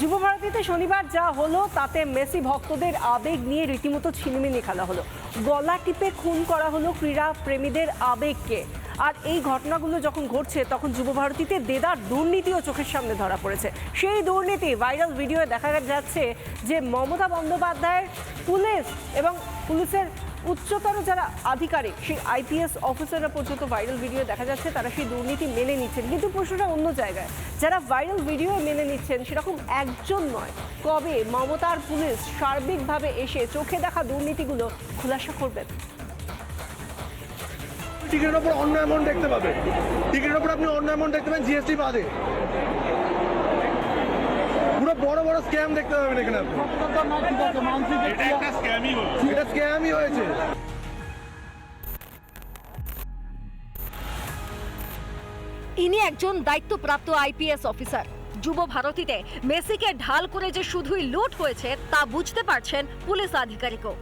যুবভারতীতে শনিবার যা হলো, তাতে মেসি ভক্তদের আবেগ নিয়ে রীতিমতো ছিনিমিনি খেলা হলো। গলা টিপে খুন করা হলো ক্রীড়া প্রেমীদের আবেগকে। আর এই ঘটনাগুলো যখন ঘটছে, তখন যুবভারতীতে দেদার দুর্নীতিও চোখের সামনে ধরা পড়েছে। সেই দুর্নীতি ভাইরাল ভিডিওয়ে দেখা যাচ্ছে যে মমতা বন্দ্যোপাধ্যায়ের পুলিশ এবং পুলিশের উচ্চতর যারা আধিকারিক, সেই আইপিএস অফিসাররা পর্যন্ত ভাইরাল ভিডিও দেখা যাচ্ছে, তারা সেই দুর্নীতি মেনে নিচ্ছেন। কিন্তু প্রশ্নটা অন্য জায়গায়, যারা ভাইরাল ভিডিও মেনে নিচ্ছেন সেরকম একজন নয়। কবে মমতার পুলিশ সার্বিকভাবে এসে চোখে দেখা দুর্নীতিগুলো খুলাসা করবেন টিকিটের উপর অন্য অ্যামাউন্ট দেখতে পাবেন টিকিটের উপর আপনি অন্য অ্যামাউন্ট দেখতে পাবেন জিএসটি বাদে। পুরো বড় বড় স্ক্যাম দেখতে পাবেন এখানে আপনি। এটা একটা স্ক্যামই হলো এটা স্ক্যামই হয়েছে। ইনি একজন দায়িত্বপ্রাপ্ত আইপিএস অফিসার। যুব ভারতীতে মেসিকে ঢাল করে যে শুধুই লুট হয়েছে তা বুঝতে পারছেন পুলিশ আধিকারিকও।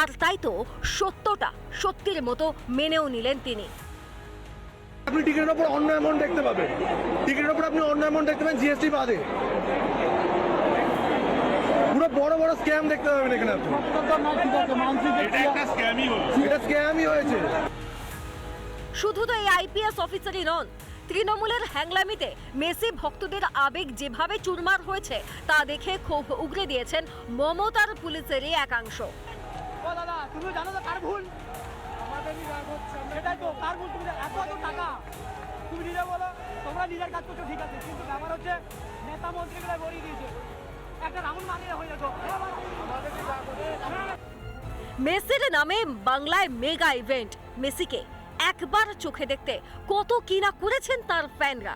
আর তাই তো সত্যটা সত্যির মতো মেনেও নিলেন তিনি। আপনি টিকিটের উপর অন্য অ্যামাউন্ট দেখতে পাবেন। টিকিটের উপর আপনি অন্য অ্যামাউন্ট দেখতে পাবেন জিএসটি বাদে। পুরো বড় বড় স্ক্যাম দেখতে পাবেন এখানে আপনি। এটা স্ক্যামই হয়েছে। শুধু তো এই আইপিএস অফিসারই নন তৃণমূলের হ্যাংলামিতে মেসি ভক্তদের আবেগ যেভাবে চুরমার হয়েছে তা দেখে ক্ষোভ উগরে দিয়েছেন মমতার পুলিশেরই একাংশ। দাদা তুমি জানো তো কার ভুল? সেটাই তো কার ভুল তুমি এত এত টাকা। তুমি নিজে বলো, তোমরা নিজের কাজ করছ, ঠিক আছে। কিন্তু ব্যাপার হচ্ছে, নেতা মন্ত্রীগুলো দিয়েছে। একটা রাউন্ড হয়ে যেত মেসির নামে বাংলায় মেগা ইভেন্ট। মেসিকে একবার চোখে দেখতে কত কিনা করেছেন তার ফ্যানরা।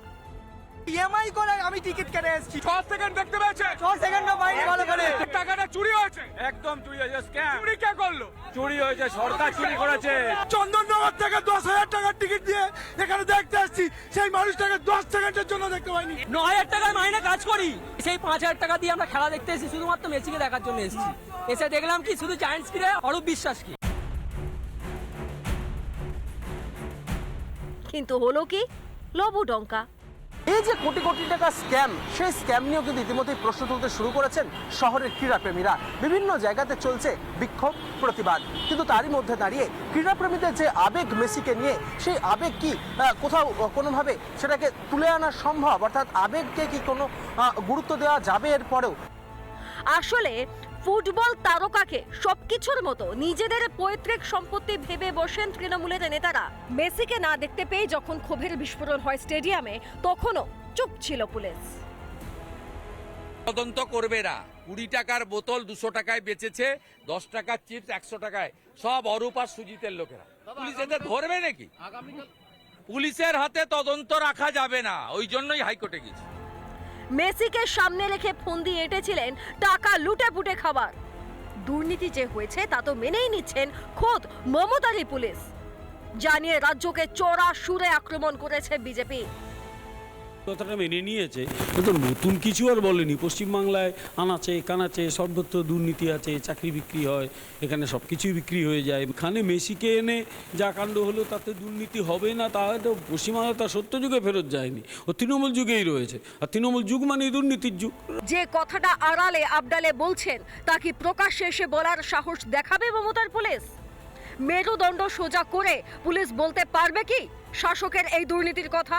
ইএমআই করে আমি টিকিট কেটে এসেছি। ছ সেকেন্ড দেখতে পেয়েছে। ছ সেকেন্ড পাইনি ভালো করে। টাকাটা চুরি হয়েছে। একদম চুরি হয়েছে স্ক্যাম চুরি কে করল? চুরি হয়েছে সরকার চুরি করেছে। চন্দননগর থেকে দশ হাজার টাকার টিকিট দিয়ে এখানে দেখতে আসছি সেই মানুষটাকে দশ সেকেন্ডের জন্য দেখতে পাইনি। ন হাজার টাকার মাইনে কাজ করি। সেই পাঁচ হাজার টাকা দিয়ে আমরা খেলা দেখতে এসেছি শুধুমাত্র মেসিকে দেখার জন্য এসেছি। এসে দেখলাম কি শুধু জায়ান্টস ফিরে অরূপ বিশ্বাস কি কিন্তু হলো কি? লবু ডঙ্কা। এই যে কোটি কোটি টাকা স্ক্যাম, সেই স্ক্যাম নিয়েও কিন্তু ইতিমধ্যেই প্রশ্ন তুলতে শুরু করেছেন শহরের ক্রীড়াপ্রেমীরা। বিভিন্ন জায়গাতে চলছে বিক্ষোভ, প্রতিবাদ। কিন্তু তারই মধ্যে দাঁড়িয়ে ক্রীড়াপ্রেমীদের যে আবেগ মেসিকে নিয়ে, সেই আবেগ কি কোথাও কোনোভাবে সেটাকে তুলে আনা সম্ভব? অর্থাৎ আবেগকে কি কোনো গুরুত্ব দেওয়া যাবে এরপরেও? আসলে ফুটবল তারকাকে সবকিছুর মতো নিজেদের পৈতৃক সম্পত্তি ভেবে বসেন তৃণমূলের নেতারা। মেসিকে না দেখতে পেয়ে যখন ক্ষোভের বিস্ফোরণ হয় স্টেডিয়ামে তখনও চুপ ছিল পুলিশ। তদন্ত করবে না। কুড়ি টাকার বোতল দুশো টাকায় বেচেছে দশ টাকার চিপস একশো টাকায়। সব অরূপ আর সুজিতের লোকেরা। পুলিশ এদের ধরবে নাকি? পুলিশের হাতে তদন্ত রাখা যাবে না। ওই জন্যই হাইকোর্টে গেছি মেসিকে সামনে রেখে ফন্দি এঁটেছিলেন টাকা লুটে পুটে খাবার। দুর্নীতি যে হয়েছে, তা তো মেনেই নিচ্ছেন খোদ মমতারি পুলিশ। জানিয়ে রাজ্যকে চোরা সুরে আক্রমণ করেছে বিজেপি। কথাটা মেনে নিয়েছে। কিন্তু নতুন কিছু আর বলেনি। পশ্চিমবাংলায় আনাচে, কানাচে, সর্বত্র দুর্নীতি আছে, চাকরি বিক্রি হয়, এখানে সব কিছুই বিক্রি হয়ে যায়। এখানে মেসিকে এনে যা কাণ্ড হলো, তাতে দুর্নীতি হবে না, তা হয়তো পশ্চিমবাংলা তার সত্য যুগে ফেরত যায়নি। ও তৃণমূল যুগেই রয়েছে। আর তৃণমূল যুগ মানে দুর্নীতির যুগ। যে কথাটা আড়ালে, আবডালে বলছেন, তা কি প্রকাশ্যে এসে বলার সাহস দেখাবে মমতার পুলিশ? মেরুদণ্ড সোজা করে পুলিশ বলতে পারবে কি শাসকের এই দুর্নীতির কথা?